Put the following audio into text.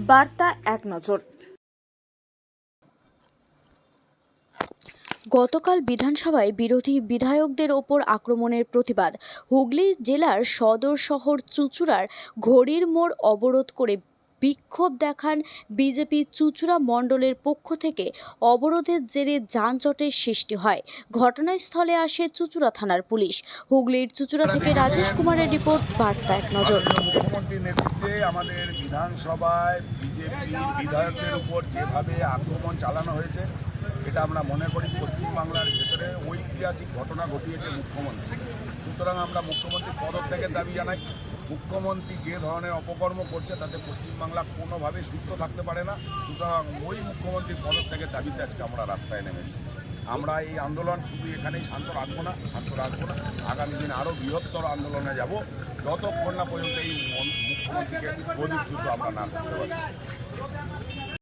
বার্তা এক নজর। গতকাল বিধানসভায় বিরোধী বিধায়কদের ওপর আক্রমণের প্রতিবাদ। হুগলি জেলার সদর শহর চুঁচুড়ার ঘড়ির মোড় অবরোধ করে বিক্ষোভ দেখান বিজেপি চুঁচুড়া মণ্ডলের পক্ষ থেকে। অবরোধের জেরে যানজটের সৃষ্টি হয়। ঘটনাস্থলে আসে চুঁচুড়া থানার পুলিশ। হুগলির চুঁচুড়া থেকে রাজেশ কুমারের রিপোর্ট, বার্তা এক নজর। মুখ্যমন্ত্রীর নেতৃত্বে আমাদের বিধানসভায় বিজেপি বিধায়কদের উপর যেভাবে আক্রমণ চালানো হয়েছে, এটা আমরা মনে করি পশ্চিমবাংলার ভেতরে ঐতিহাসিক ঘটনা ঘটিয়েছে মুখ্যমন্ত্রী। সুতরাং আমরা মুখ্যমন্ত্রীর পদত্যাগের দাবি জানাই। মুখ্যমন্ত্রী যে ধরনের অপকর্ম করছে, তাতে পশ্চিমবাংলা কোনোভাবেই সুস্থ থাকতে পারে না। সুতরাং ওই মুখ্যমন্ত্রীর পদত্যাগের দাবিতে আজকে আমরা রাস্তায় নেমেছি। আমরা এই আন্দোলন শুধু এখানেই শান্ত রাখব না, শান্ত রাখব না। আগামী দিন আরও বৃহত্তর আন্দোলনে যাব। যতক্ষণ না পর্যন্ত এই মন- মুখ্যমন্ত্রীকে প্রদীপচ্যুত আমরা না করতে পারছি।